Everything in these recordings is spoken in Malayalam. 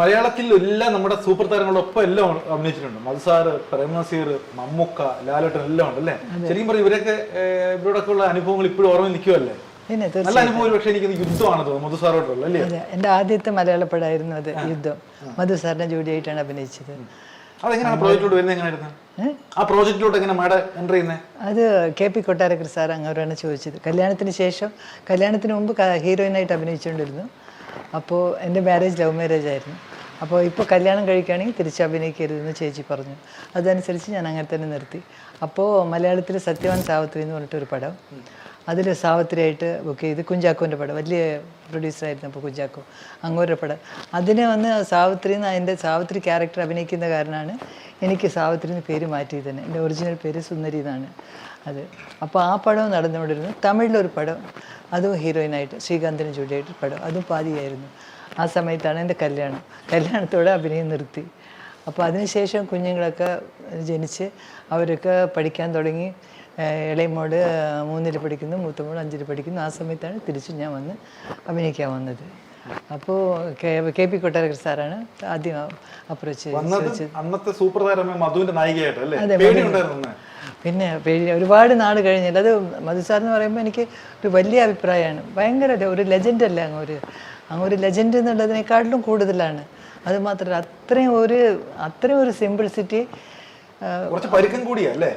മലയാളത്തിൽ എല്ലാം നമ്മുടെ സൂപ്പർ താരങ്ങളൊപ്പം എല്ലാം അഭിനയിച്ചിട്ടുണ്ട്. മധുസാറ് പ്രേംനസീർ മമ്മുക്ക ലാലേട്ടൻ എല്ലാം ഉണ്ട് അല്ലേ? ശരിക്കും പറയും ഇവരൊക്കെ ഇവരോടൊക്കെ ഉള്ള അനുഭവങ്ങൾ ഇപ്പോഴും ഓർമ്മ നിൽക്കുമല്ലേ നല്ല അനുഭവം പക്ഷേ എനിക്ക് യുദ്ധമാണ് തോന്നുന്നത് മധുസാറോട്ടുള്ള അല്ലേ? എന്റെ ആദ്യത്തെ മലയാള പടമായിരുന്നു അത് യുദ്ധം. മധുസാറിന്റെ ജോലിയായിട്ടാണ് ജോഡിയായിട്ടാണ് അഭിനയിച്ചത്. അതെങ്ങനെയാണ് പ്രോജക്റ്റിലോട്ട് വരുന്നത് എങ്ങനെയായിരുന്നു? ഏ? ആ പ്രോജക്റ്റിലോട്ട് എങ്ങനെ മാഡം എന്റർ ചെയ്യുന്നത് അത് കെ പി കൊട്ടാരക്കർ സാർ അങ്ങോട്ടാണ് ചോദിച്ചത്. കല്യാണത്തിന് ശേഷം കല്യാണത്തിന് മുമ്പ് ഹീറോയിനായിട്ട് അഭിനയിച്ചുകൊണ്ടിരുന്നു. അപ്പോൾ എന്റെ മാരേജ് ലവ് മാരേജ് ആയിരുന്നു. അപ്പോൾ ഇപ്പോൾ കല്യാണം കഴിക്കുകയാണെങ്കിൽ തിരിച്ച് അഭിനയിക്കരുതെന്ന് ചേച്ചി പറഞ്ഞു. അതനുസരിച്ച് ഞാൻ അങ്ങനെ തന്നെ നിർത്തി. അപ്പോൾ മലയാളത്തിൽ സത്യവാൻ സാവത്രി എന്ന് പറഞ്ഞിട്ടൊരു പടം. അതിൽ സാവത്രിയായിട്ട് ബുക്ക് ചെയ്ത് കുഞ്ചാക്കോന്റെ പടം. വലിയ പ്രൊഡ്യൂസറായിരുന്നു അപ്പോൾ കുഞ്ചാക്കോ. അങ്ങോരുടെ പടം. അതിനെ വന്ന് സാവിത്രി എന്ന് അതിന്റെ സാവിത്രി ക്യാരക്ടർ അഭിനയിക്കുന്ന കാരണമാണ് എനിക്ക് സാവിത്രി എന്ന് പേര് മാറ്റിയത് തന്നെ. എന്റെ ഒറിജിനൽ പേര് സുന്ദരി എന്നാണ് അത്. അപ്പോൾ ആ പടം നടന്നുകൊണ്ടിരുന്നു തമിഴിലൊരു പടം. അതും ഹീറോയിനായിട്ട് ശ്രീകാന്തിന് ജോഡിയായിട്ട് പടം. അതും പാതിയായിരുന്നു. ആ സമയത്താണ് എന്റെ കല്യാണം. കല്യാണത്തോടെ അഭിനയം നിർത്തി. അപ്പോൾ അതിനുശേഷം കുഞ്ഞുങ്ങളൊക്കെ ജനിച്ച് അവരൊക്കെ പഠിക്കാൻ തുടങ്ങി. ഇളയമോട് മൂന്നിൽ പഠിക്കുന്നു മൂത്തമോട് അഞ്ചിൽ പഠിക്കുന്നു. ആ സമയത്താണ് തിരിച്ചു ഞാൻ വന്ന് അഭിനയിക്കാൻ വന്നത്. അപ്പോൾ കെ പി കൊട്ടാരക്കർ സാറാണ് ആദ്യം അപ്രോച്ച് അന്നത്തെ സൂപ്പർ താരം മധുവിന്റെ നായികയായിട്ട് അല്ലേ? പേടിയുണ്ടായിരുന്നു പിന്നെ പേടി ഒരുപാട് നാൾ കഴിഞ്ഞില്ല. അത് മധു സാർ എന്ന് പറയുമ്പോൾ എനിക്ക് ഒരു വലിയ അഭിപ്രായമാണ്. ഭയങ്കര ഒരു- ഒരു ലെജൻഡ് അല്ല അങ്ങ് ഒരു അങ്ങ് ഒരു ലെജൻഡ് എന്നുള്ളതിനേക്കാട്ടിലും കൂടുതലാണ്. അത് മാത്രമല്ല അത്രയും ഒരു അത്രയും ഒരു സിംപിൾസിറ്റി കുറച്ച് പരുക്കം കൂടിയാ അല്ലേ?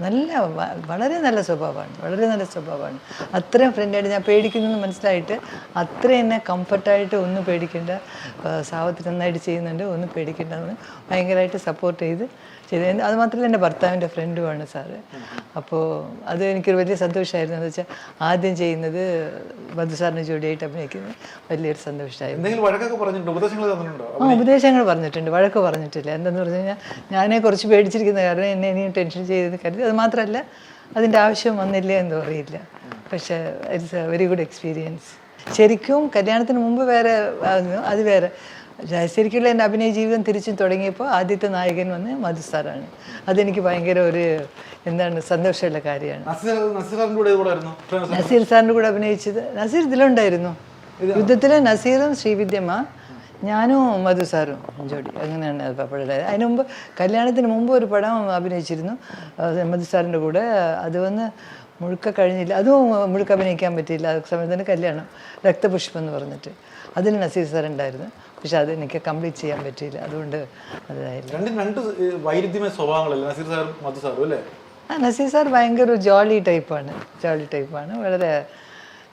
നല്ല വളരെ നല്ല സ്വഭാവമാണ് വളരെ നല്ല സ്വഭാവമാണ്. അത്രയും ഫ്രണ്ടായിട്ട് ഞാൻ പേടിക്കുന്നു മനസ്സിലായിട്ട് അത്രയും എന്നെ കംഫർട്ടായിട്ട് ഒന്നും പേടിക്കേണ്ട സാവത്തിൽ സാവത്ത് നന്നായിട്ട് ചെയ്യുന്നുണ്ട് ഒന്നും പേടിക്കേണ്ട എന്ന് ഭയങ്കരമായിട്ട് സപ്പോർട്ട് ചെയ്ത് ചെയ്ത് അതുമാത്രമല്ല അത് മാത്രമല്ല എന്റെ ഭർത്താവിന്റെ ഫ്രണ്ടുമാണ് സാറ്. അപ്പോൾ അത് എനിക്കൊരു വലിയ സന്തോഷമായിരുന്നു. എന്ന് വെച്ചാൽ ആദ്യം ചെയ്യുന്നത് ബന്ധു സാറിന് ജോഡിയായിട്ട് അഭിനയിക്കുന്നത് വലിയൊരു സന്തോഷമായിരുന്നു. ഉപദേശങ്ങൾ തന്നിട്ടുണ്ടോ? ആ ഉപദേശങ്ങൾ പറഞ്ഞിട്ടുണ്ട്. വഴക്ക് പറഞ്ഞിട്ടില്ല. എന്തെന്ന് പറഞ്ഞു കഴിഞ്ഞാൽ ഞാനേ കുറച്ച് പേടിച്ചിരിക്കുന്ന കാരണം എന്നെ ഇനിയും ടെൻഷൻ ചെയ്ത് കരുതി അത് മാത്രമല്ല അതിന്റെ ആവശ്യം വന്നില്ല എന്ന് പറയില്ല. പക്ഷേ it's a very good experience ശരിക്കും കല്യാണത്തിന് മുമ്പ് വേറെ അത് വേറെ. ശരിക്കുള്ള എന്റെ അഭിനയ ജീവിതം തിരിച്ചും തുടങ്ങിയപ്പോൾ ആദ്യത്തെ നായകൻ വന്ന് മധു സാറാണ്. അതെനിക്ക് ഭയങ്കര ഒരു എന്താണ് സന്തോഷമുള്ള കാര്യമാണ്. നസീർ സാറിന്റെ കൂടെ അഭിനയിച്ചത് നസീർ ഇതിലുണ്ടായിരുന്നു. യുദ്ധത്തിലെ നസീറും ശ്രീവിദ്യമ്മ ഞാനും മധു സാറും ജോഡി അങ്ങനെയാണ് പടം. അതിന് മുമ്പ് കല്യാണത്തിന് മുമ്പ് ഒരു പടം അഭിനയിച്ചിരുന്നു. മധു സാറിന്റെ കൂടെ. അത് വന്ന് മുഴുക്ക കഴിഞ്ഞില്ല. അതും മുഴുക്ക അഭിനയിക്കാൻ പറ്റിയില്ല. ആ സമയത്തിന് കല്യാണം രക്തപുഷ്പം എന്ന് പറഞ്ഞിട്ട്. അതിന് നസീർ സാർ ഉണ്ടായിരുന്നു. പക്ഷെ അത് എനിക്ക് കംപ്ലീറ്റ് ചെയ്യാൻ പറ്റിയില്ല. അതുകൊണ്ട് അതായിരുന്നു രണ്ടും രണ്ട് ഏഹ്, വൈരുദ്ധ്യമായ സ്വഭാവങ്ങളല്ലേ? നസീർ സാറും മധു സാറും അല്ലേ? ആ നസീർ സാർ ഭയങ്കര ഒരു ജോളി ടൈപ്പാണ്. ജോളി ടൈപ്പാണ്. വളരെ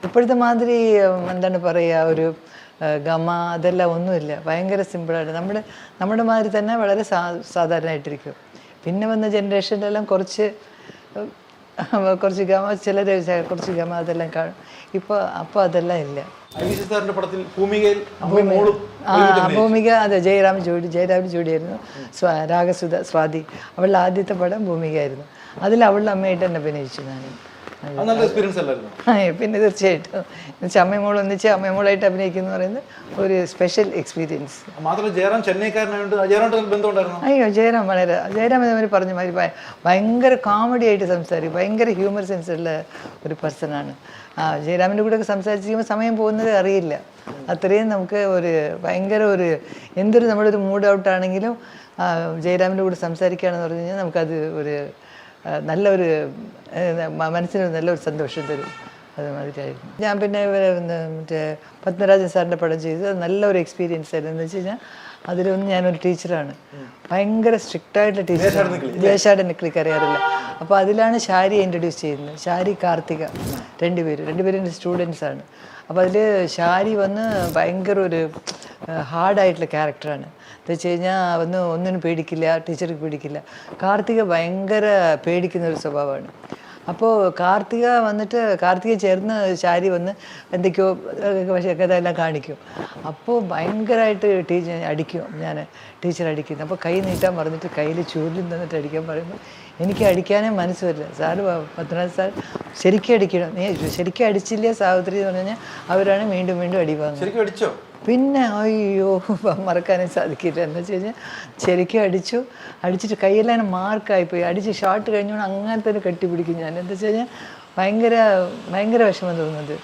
ഇപ്പോഴത്തെ മാതിരി എന്താണ് പറയുക ഒരു ഗമ അതെല്ലാം ഒന്നുമില്ല. ഭയങ്കര സിമ്പിളായിട്ട് നമ്മുടെ നമ്മുടെ മാതിരി തന്നെ വളരെ സാ സാധാരണമായിട്ടിരിക്കും പിന്നെ വന്ന ജനറേഷനിലെല്ലാം കുറച്ച് കുറച്ച് ഗമ ചിലർ കുറച്ച് ഗമ അതെല്ലാം കാണും ഇപ്പോൾ അപ്പോൾ അതെല്ലാം ഇല്ല. ഭൂമിക. അതെ ജയറാം ജോഡി ജയറാം ജോഡിയായിരുന്നു സ്വാ രാഗസുധ സ്വാതി. അവളുടെ ആദ്യത്തെ പടം ഭൂമികയായിരുന്നു. അതിൽ അവളുടെ അമ്മയായിട്ട് തന്നെ അഭിനയിച്ചു ഞാൻ അത് നല്ല എക്സ്പീരിയൻസ് അല്ലായിരുന്നു? പിന്നെ തീർച്ചയായിട്ടും. അമ്മയമോൾ ഒന്നിച്ച് അമ്മയമോളായിട്ട് അഭിനയിക്കുന്ന പറയുന്നത് ഒരു സ്പെഷ്യൽ എക്സ്പീരിയൻസ് മാത്രമല്ല ജയറാം അയ്യോ ജയറാം വളരെ ജയറാം ഇതേമാതിരി പറഞ്ഞ മാതിരി ഭയ- ഭയങ്കര കോമഡി ആയിട്ട് സംസാരിക്കും. ഭയങ്കര ഹ്യൂമർ സെൻസ് ഉള്ള ഒരു പേഴ്സണാണ് ആ ജയറാമിന്റെ കൂടെ ഒക്കെ സംസാരിച്ചിരിക്കുമ്പോൾ സമയം പോകുന്നത് അറിയില്ല. അത്രയും നമുക്ക് ഒരു ഭയങ്കര ഒരു എന്തൊരു നമ്മളൊരു മൂഡ് ഔട്ട് ആണെങ്കിലും ആ, ജയറാമിന്റെ കൂടെ സംസാരിക്കുകയാണെന്ന് പറഞ്ഞു കഴിഞ്ഞാൽ നമുക്കത് ഒരു നല്ലൊരു മനസ്സിന് നല്ലൊരു സന്തോഷം തരും. അതുമാതിരിയായിരുന്നു. ഞാൻ പിന്നെ മറ്റേ പത്മരാജൻ സാറിന്റെ പടം ചെയ്ത് നല്ലൊരു എക്സ്പീരിയൻസ് ആയിരുന്നു. എന്ന് വെച്ച് കഴിഞ്ഞാൽ അതിലൊന്ന് ഞാനൊരു ടീച്ചറാണ്. ഭയങ്കര സ്ട്രിക്റ്റ് ആയിട്ടുള്ള ടീച്ചറാണ്. ദേശാടൻ നിക്ലിക്ക് അറിയാറില്ല. അപ്പോൾ അതിലാണ് ഷാരി ഇൻട്രൊഡ്യൂസ് ചെയ്യുന്നത്. ഷാരി കാർത്തിക രണ്ടുപേരും. രണ്ടുപേരും എന്റെ സ്റ്റുഡൻസ് ആണ്. അപ്പോൾ അതിൽ ഷാരി വന്ന് ഭയങ്കര ഒരു ഹാർഡായിട്ടുള്ള ക്യാരക്ടറാണ് എന്ന് വെച്ച് കഴിഞ്ഞാൽ വന്ന് ഒന്നിനും പേടിക്കില്ല ടീച്ചർക്ക് പേടിക്കില്ല. കാർത്തിക ഭയങ്കര പേടിക്കുന്ന ഒരു സ്വഭാവമാണ്. അപ്പോൾ കാർത്തിക വന്നിട്ട് കാർത്തിക ചേർന്ന് ശാരി വന്ന് എന്തൊക്കെയോ പക്ഷേ കഥയെല്ലാം കാണിക്കും. അപ്പോൾ ഭയങ്കരമായിട്ട് ടീച്ചർ അടിക്കും. ഞാൻ ടീച്ചർ അടിക്കുന്നത് അപ്പോൾ കൈ നീട്ടാൻ പറഞ്ഞിട്ട് കയ്യിൽ ചൂരിൽ തന്നിട്ട് അടിക്കാൻ പറയുമ്പോൾ എനിക്ക് അടിക്കാനേ മനസ്സ് വരില്ല. സാറ് പത്മനാഭ് സാർ ശരിക്കും അടിക്കണം. നീ ശരിക്കും അടിച്ചില്ല സാവിത്രി? എന്ന് പറഞ്ഞു കഴിഞ്ഞാൽ അവരാണ് വീണ്ടും വീണ്ടും അടി വാങ്ങുന്നത്. പിന്നെ അയ്യോ മറക്കാനും സാധിക്കില്ല. എന്ന് വെച്ച് കഴിഞ്ഞാൽ ശരിക്കും അടിച്ചു. അടിച്ചിട്ട് കയ്യെല്ലാം മാർക്കായിപ്പോയി. അടിച്ച് ഷോട്ട് കഴിഞ്ഞോണ്ട് അങ്ങനെ തന്നെ കെട്ടിപ്പിടിക്കും ഞാൻ. എന്താ വെച്ച് കഴിഞ്ഞാൽ ഭയങ്കര ഭയങ്കര വിഷമം തോന്നുന്നത്.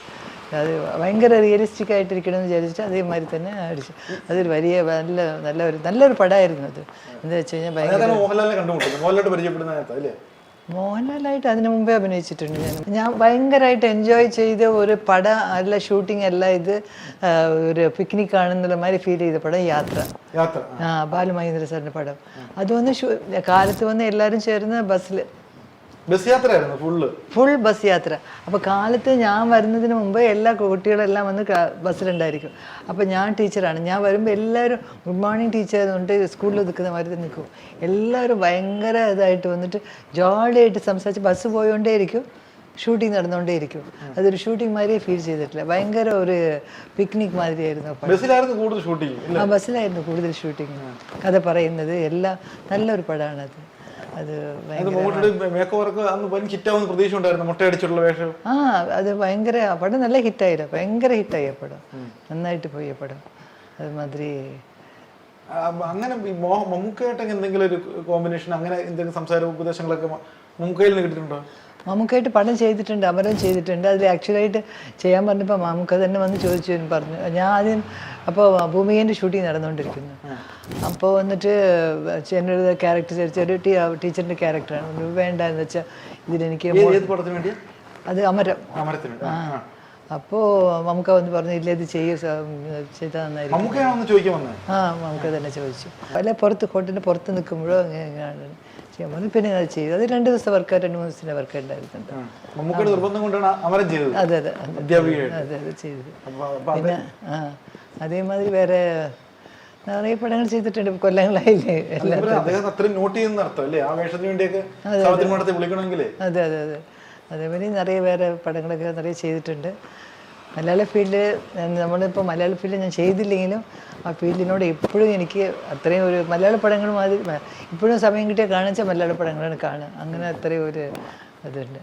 അത് ഭയങ്കര റിയലിസ്റ്റിക് ആയിട്ടിരിക്കണം എന്ന് വിചാരിച്ചിട്ട് അതേമാതിരി തന്നെ അടിച്ചു. അതൊരു വലിയ നല്ല നല്ല ഒരു നല്ലൊരു പടമായിരുന്നു അത്. എന്താ വെച്ച് കഴിഞ്ഞാൽ ഭയങ്കര മോഹൻലാലായിട്ട് അതിനു മുമ്പേ അഭിനയിച്ചിട്ടുണ്ട് ഞാൻ. ഞാൻ ഭയങ്കരമായിട്ട് എൻജോയ് ചെയ്ത ഒരു പടം അല്ല ഷൂട്ടിംഗ് അല്ല ഇത് ഒരു പിക്നിക് ആണെന്നുള്ള മാതിരി ഫീൽ ചെയ്ത പടം യാത്ര. ആ. ബാലുമഹേന്ദ്ര സാറിന്റെ പടം. അത് വന്ന് കാലത്ത് വന്ന് എല്ലാവരും ചേർന്ന് ബസ്സിൽ ബസ് യാത്രയായിരുന്നു ഫുള്ള് ഫുൾ ബസ് യാത്ര. അപ്പോൾ കാലത്ത് ഞാൻ വരുന്നതിന് മുമ്പ് എല്ലാ കുട്ടികളെല്ലാം വന്ന് ബസ്സിലുണ്ടായിരിക്കും. അപ്പോൾ ഞാൻ ടീച്ചറാണ് ഞാൻ വരുമ്പോൾ എല്ലാവരും ഗുഡ് മോർണിംഗ് ടീച്ചർ എന്നുകൊണ്ട് സ്കൂളിൽ നിൽക്കുന്ന മാതിരി നിൽക്കും. എല്ലാവരും ഭയങ്കര ഇതായിട്ട് വന്നിട്ട് ജോളിയായിട്ട് സംസാരിച്ച് ബസ് പോയോണ്ടേയിരിക്കും ഷൂട്ടിംഗ് നടന്നുകൊണ്ടേയിരിക്കും അതൊരു ഷൂട്ടിംഗ് മാതിരിയേ ഫീൽ ചെയ്തിട്ടില്ല. ഭയങ്കര ഒരു പിക്നിക് മാതിരിയായിരുന്നു ബസ്സിലായിരുന്നു കൂടുതൽ ഷൂട്ടിങ് ആ ബസ്സിലായിരുന്നു കൂടുതൽ ഷൂട്ടിങ് കഥ പറയുന്നത് എല്ലാം നല്ലൊരു പടമാണത്. അത് ആ അത് ഭയങ്കര ആ പടം നല്ല ഹിറ്റായില്ല? ഭയങ്കര ഹിറ്റായി ആ പടം നന്നായിട്ട് പോയി ആ പടം അതുമാതിരി അങ്ങനെ ഈ മമ്മൂക്കയായിട്ടൊക്കെ എന്തെങ്കിലും ഒരു കോമ്പിനേഷൻ അങ്ങനെ എന്തെങ്കിലും സംസാര ഉപദേശങ്ങളൊക്കെ മമ്മൂക്കയിൽ നിന്ന് കിട്ടിയിട്ടുണ്ടോ? മമ്മൂക്കായിട്ട് പടം ചെയ്തിട്ടുണ്ട് അമരം ചെയ്തിട്ടുണ്ട്. അതിൽ ആക്ച്വലായിട്ട് ചെയ്യാൻ പറഞ്ഞപ്പോൾ മമ്മൂക്ക തന്നെ വന്ന് ചോദിച്ചു പറഞ്ഞു. ഞാൻ ആദ്യം അപ്പോൾ ഭൂമികേന്റെ ഷൂട്ടിങ് നടന്നുകൊണ്ടിരിക്കുന്നു അപ്പോൾ വന്നിട്ട് എന്നൊരു ക്യാരക്ടർ ചെറിയ ടീ ടീച്ചറിന്റെ ക്യാരക്ടറാണ് വേണ്ട എന്ന് വെച്ചാൽ ഇതിലെനിക്ക് അത് അമരം. അമരത്തിന്. ആ. അപ്പോൾ മമ്മൂക്ക വന്ന് പറഞ്ഞു ഇല്ല ഇത് ചെയ്യ ചെയ്താൽ നന്നായിരിക്കും. ആ നമുക്ക് തന്നെ ചോദിച്ചു. അല്ല പുറത്ത് കോട്ടിന്റെ പുറത്ത് നിൽക്കുമ്പോഴോ അങ്ങനെയാണ്. ചെയ്യാൻ പിന്നെ അത് ചെയ്തു. അത് രണ്ട് ദിവസത്തെ വർക്ക് രണ്ട് മൂന്ന് ദിവസത്തെ വർക്ക് ഉണ്ടായിരുന്നുണ്ട്. മമ്മൂക്കയുടെ നിർബന്ധം കൊണ്ടാണ് അമരം ചെയ്തത്. അതെ അതെ. അതെ അതെ ചെയ്തത് പിന്നെ ആ അതേമാതിരി വേറെ നിറയെ പടങ്ങൾ ചെയ്തിട്ടുണ്ട്. കൊല്ലങ്ങളായില്ലേ അതെ അതെ. അതെ അതേപോലെ നിറയെ വേറെ പടങ്ങളൊക്കെ നിറയെ ചെയ്തിട്ടുണ്ട്. മലയാള ഫീൽഡ് നമ്മളിപ്പോൾ മലയാള ഫീൽഡ് ഞാൻ ചെയ്തില്ലെങ്കിലും ആ ഫീൽഡിനോട് എപ്പോഴും എനിക്ക് അത്രയും ഒരു മലയാള പടങ്ങൾ മാതിരി ഇപ്പോഴും സമയം കിട്ടിയാൽ കാണിച്ചാൽ മലയാള പടങ്ങളാണ് കാണുക. അങ്ങനെ അത്രയും ഒരു ഇതുണ്ട്.